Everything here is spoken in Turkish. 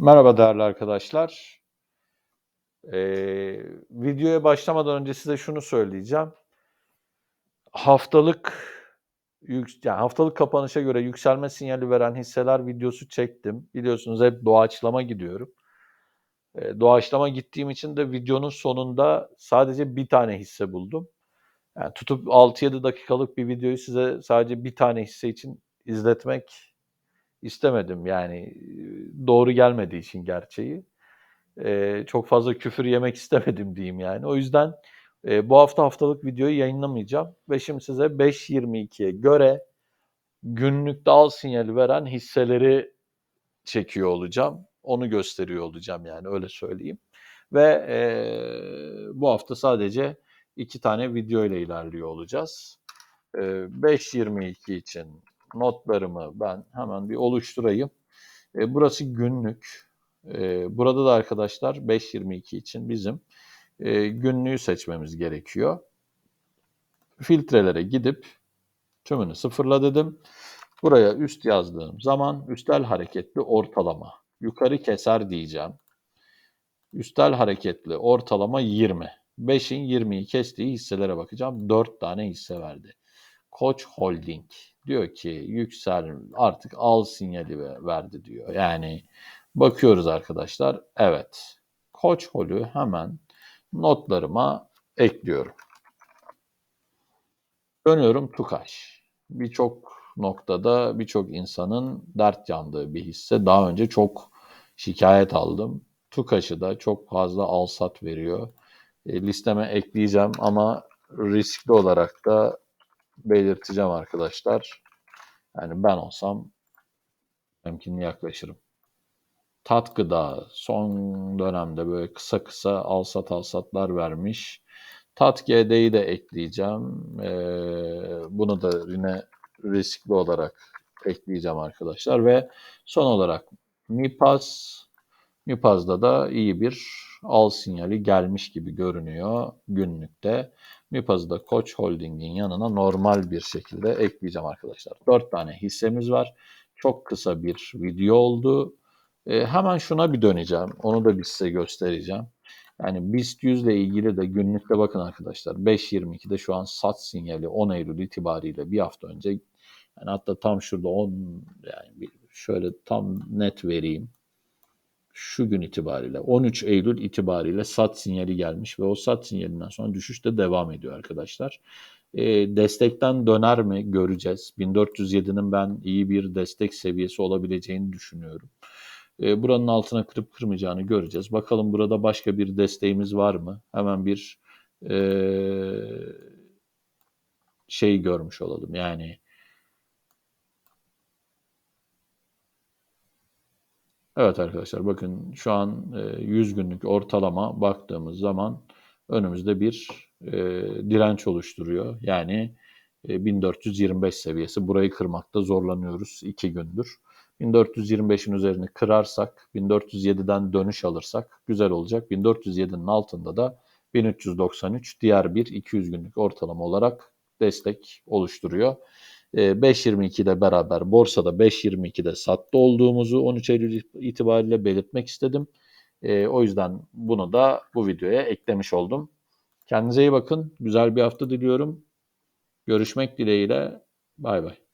Merhaba değerli arkadaşlar. Ee, videoya başlamadan önce size şunu söyleyeceğim. Haftalık yük, yani haftalık kapanışa göre yükselme sinyali veren hisseler videosu çektim. Biliyorsunuz hep doğaçlama gidiyorum. Ee, doğaçlama gittiğim için de videonun sonunda sadece bir tane hisse buldum. Yani tutup 6-7 dakikalık bir videoyu size sadece bir tane hisse için izletmek istemedim. Yani doğru gelmediği için gerçeği. Ee, çok fazla küfür yemek istemedim diyeyim yani. O yüzden e, bu hafta haftalık videoyu yayınlamayacağım. Ve şimdi size 5.22'ye göre günlükte al sinyali veren hisseleri çekiyor olacağım. Onu gösteriyor olacağım yani öyle söyleyeyim. Ve e, bu hafta sadece iki tane video ile ilerliyor olacağız. E, 5.22 için notlarımı ben hemen bir oluşturayım. E, burası günlük. E, burada da arkadaşlar 5.22 için bizim e, günlüğü seçmemiz gerekiyor. Filtrelere gidip tümünü sıfırla dedim. Buraya üst yazdığım zaman üstel hareketli ortalama. Yukarı keser diyeceğim. Üstel hareketli ortalama 20. 5'in 20'yi kestiği hisselere bakacağım. 4 tane hisse verdi. Koç Holding diyor ki yüksel artık al sinyali verdi diyor. Yani bakıyoruz arkadaşlar. Evet. Koç Hol'ü hemen notlarıma ekliyorum. Dönüyorum Tukaş. Birçok noktada birçok insanın dert yandığı bir hisse. Daha önce çok şikayet aldım. Tukaş'ı da çok fazla alsat veriyor. E, listeme ekleyeceğim ama riskli olarak da belirteceğim arkadaşlar. Yani ben olsam temkinli yaklaşırım. Tat gıda son dönemde böyle kısa kısa alsat alsatlar vermiş. Tat GD'yi de ekleyeceğim. Ee, bunu da yine riskli olarak ekleyeceğim arkadaşlar. Ve son olarak MIPAS. MIPAS'da da iyi bir al sinyali gelmiş gibi görünüyor günlükte. MIPAS'ı da Koç Holding'in yanına normal bir şekilde ekleyeceğim arkadaşlar. 4 tane hissemiz var. Çok kısa bir video oldu. E, hemen şuna bir döneceğim. Onu da bir size göstereceğim. Yani BIST 100 ile ilgili de günlükte bakın arkadaşlar 5.22'de şu an sat sinyali 10 Eylül itibariyle bir hafta önce yani hatta tam şurada 10 yani şöyle tam net vereyim. Şu gün itibariyle 13 Eylül itibariyle sat sinyali gelmiş ve o sat sinyalinden sonra düşüş de devam ediyor arkadaşlar. E, destekten döner mi göreceğiz. 1407'nin ben iyi bir destek seviyesi olabileceğini düşünüyorum. E, buranın altına kırıp kırmayacağını göreceğiz. Bakalım burada başka bir desteğimiz var mı? Hemen bir e, şey görmüş olalım. Yani Evet arkadaşlar bakın şu an 100 günlük ortalama baktığımız zaman önümüzde bir e, direnç oluşturuyor. Yani e, 1425 seviyesi. Burayı kırmakta zorlanıyoruz 2 gündür. 1425'in üzerini kırarsak, 1407'den dönüş alırsak güzel olacak. 1407'nin altında da 1393 diğer bir 200 günlük ortalama olarak destek oluşturuyor. 5.22 ile beraber borsada 5.22'de sattı olduğumuzu 13 Eylül itibariyle belirtmek istedim. O yüzden bunu da bu videoya eklemiş oldum. Kendinize iyi bakın. Güzel bir hafta diliyorum. Görüşmek dileğiyle. Bay bay.